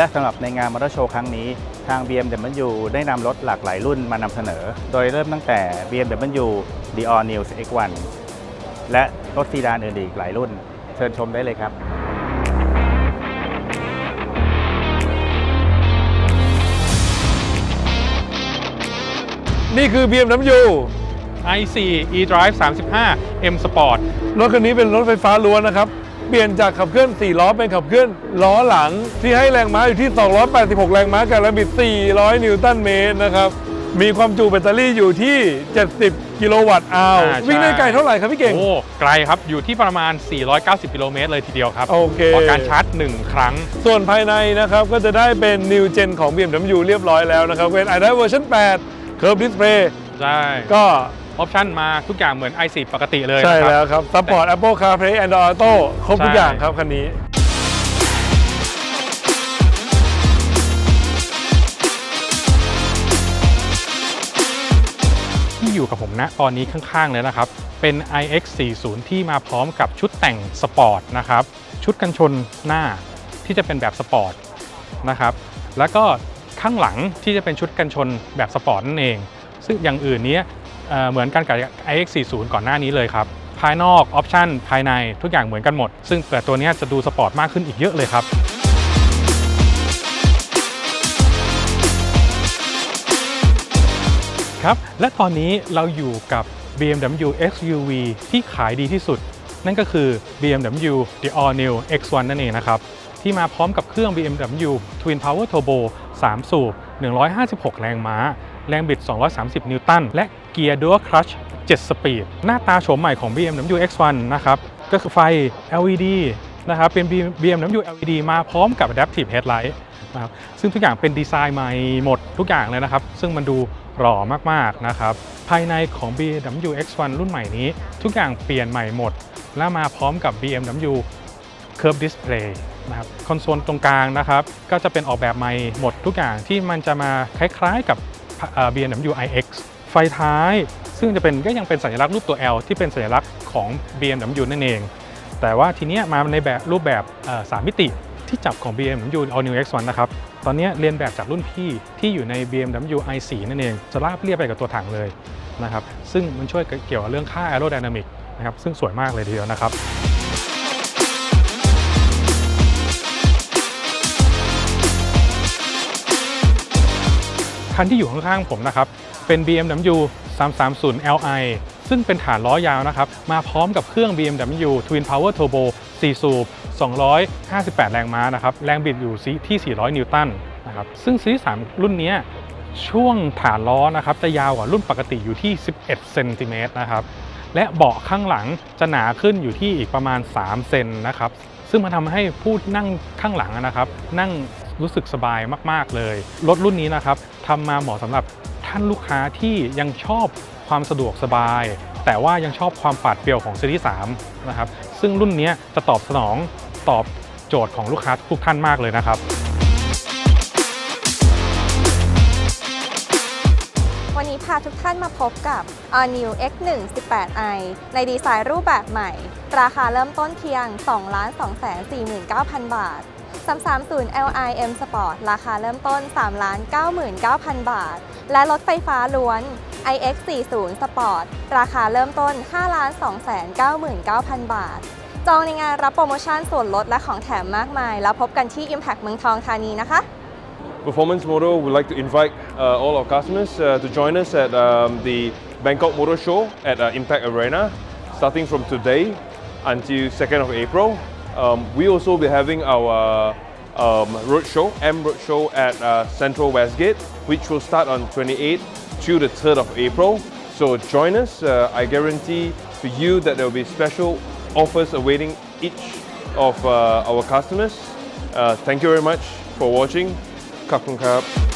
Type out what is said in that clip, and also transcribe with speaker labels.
Speaker 1: และสำหรับในงานมอเตอร์โชว์ครั้งนี้ ทาง BMW ได้นำรถหลากหลายรุ่นมานำเสนอ โดยเริ่มตั้งแต่ BMW The All New X1 และรถซีดานอื่นอีกหลายรุ่น เชิญชมได้เลยครับ
Speaker 2: นี่คือ BMW
Speaker 3: i4 eDrive 35 M Sport
Speaker 2: รถคันนี้เป็นรถไฟฟ้าล้วนนะครับ เปลี่ยนจากขับเคลื่อน 4 ล้อเป็นขับเคลื่อนล้อหลัง ที่ให้แรงม้าอยู่ที่ 286 แรงม้ากับแรงบิด 400 นิวตันเมตรนะครับ มีความจุแบตเตอรี่อยู่ที่ 70 กิโลวัตต์อาว
Speaker 3: อ่าใช่
Speaker 2: วิ่งได้ไกลเท่าไหร่ครับพี่เก่ง
Speaker 3: โอ้ ไกลครับ อยู่ที่ประมาณ 490 กิโลเมตรเลยทีเดียวครับ
Speaker 2: โอเค
Speaker 3: พอการชาร์จ 1 ครั้ง
Speaker 2: ส่วนภายในนะครับ ก็จะได้เป็น New Gen ของ BMW เรียบร้อยแล้วนะครับเป็น i d เวอร์ชัน8 Curve Display
Speaker 3: ใช่
Speaker 2: ก็
Speaker 3: ออปชั่นมาทุกอย่างเหมือน i4 ปกติเลย
Speaker 2: ใช่
Speaker 3: นะค
Speaker 2: แล้
Speaker 3: รั
Speaker 2: วครับ Support Apple CarPlay Android Auto ครบทุก
Speaker 3: ใช่
Speaker 2: อย่างครับคันนี้
Speaker 3: ที่อยู่กับผมณตอนนี้ข้างๆเลยนะครับ เป็น iX40 ที่มาพร้อมกับชุดแต่งสปอร์ตนะครับ ชุดกันชนหน้าที่จะเป็นแบบสปอร์ตนะครับ แล้วก็ข้างหลังที่จะเป็นชุดกันชนแบบสปอร์ตนั่นเอง ซึ่งอย่างอื่นเนี้ย เหมือนกันกับ iX40 ก่อนหน้านี้เลยครับ ภายนอกออปชันภายในทุกอย่างเหมือนกันหมด ซึ่งแต่ตัวนี้จะดูสปอร์ตมากขึ้นอีกเยอะเลยครับครับ และตอนนี้เราอยู่กับ BMW XUV ที่ขายดีที่สุด นั่นก็คือ BMW The All New X1 นั่นเองนะครับ ที่มาพร้อมกับเครื่อง BMW Twin Power Turbo 3 สูบ 156 แรงม้า แรงบิด 230 นิวตัน และ เกียร์ Dual Clutch 7 สปีด หน้าตาโฉมใหม่ของ BMW X1 นะครับ ก็คือไฟ LED นะครับ เป็น BMW LED มาพร้อมกับ Adaptive Headlight นะครับซึ่งทุกอย่างเป็นดีไซน์ใหม่หมดทุกอย่างเลยนะครับ ซึ่งมันดูหล่อมากๆนะครับ ภายในของ BMW X1 รุ่นใหม่นี้ ทุกอย่างเปลี่ยนใหม่หมด และมาพร้อมกับ BMW Curve Display นะครับคอนโซลตรงกลางนะครับ ก็จะเป็นออกแบบใหม่หมดทุกอย่างที่มันจะมาคล้ายๆกับ BMW iX ไฟท้ายซึ่งจะเป็นก็ยังเป็นสัญลักษณ์รูปตัว L ที่เป็นสัญลักษณ์ของ BMW นั่นเอง แต่ว่าทีนี้มาในแบบรูปแบบสามมิติที่จับของ BMW All New X1 นะครับ ตอนนี้เรียนแบบจากรุ่นพี่ที่อยู่ใน BMW i4 นั่นเอง จะราบเรียบไปกับตัวถังเลยนะครับ ซึ่งมันช่วยเกี่ยวกับเรื่องค่า aerodynamic นะครับ ซึ่งสวยมากเลยทีเดียวนะครับคันที่อยู่ข้างๆผมนะครับ เป็น BMW 330 Li ซึ่งเป็นฐานล้อยาวนะครับ มาพร้อมกับเครื่อง BMW Twin Power Turbo 4 สูบ 258 แรงม้านะครับ แรงบิดอยู่ที่ 400 นิวตันนะครับ ซึ่งซีรีส์3รุ่นนี้ช่วงฐานล้อนะครับ จะยาวกว่ารุ่นปกติอยู่ที่ 11 เซนติเมตรนะครับ และเบาะข้างหลังจะหนาขึ้นอยู่ที่อีกประมาณ 3 เซนนะครับ ซึ่งมันทำให้ผู้นั่งข้างหลังนะครับ นั่งรู้สึกสบายมาก ๆ เลย รถรุ่นนี้นะครับทำมาเหมาะสำหรับ ท่านลูกค้าที่ยังชอบความสะดวกสบาย แต่ว่ายังชอบความปาดเปรียวของซีรีส์3นะครับซึ่งรุ่นนี้จะตอบสนองตอบโจทย์ของลูกค้าทุกท่านมากเลยนะครับ
Speaker 4: วันนี้พาทุกท่านมาพบกับ All New X1 18i ในดีไซน์รูปแบบใหม่ ราคาเริ่มต้นเพียง 2 2 4 9 0 0 0 บาท 330 Li M Sport ราคาเริ่มต้น 3 99,000 บาท และรถไฟฟ้าล้วน iX 40 Sport ราคาเริ่มต้น 5 2 99,000 บาท จองในงานรับโปรโมชั่นส่วนลดและของแถมมากมาย แล้วพบกันที่ Impact เมืองทองธานีนะคะ
Speaker 5: Performance Motor would like to invite uh, all our customers uh, to join us at um, the Bangkok Motor Show at uh, Impact Arena starting from today until 2nd of April. Um, we also will be having our um, roadshow, M Roadshow at uh, Central Westgate, which will start on 28th to the 3rd of April. So join us. Uh, I guarantee for you that there will be special offers awaiting each of uh, our customers. Uh, thank you very much for watching. Kakun Kap.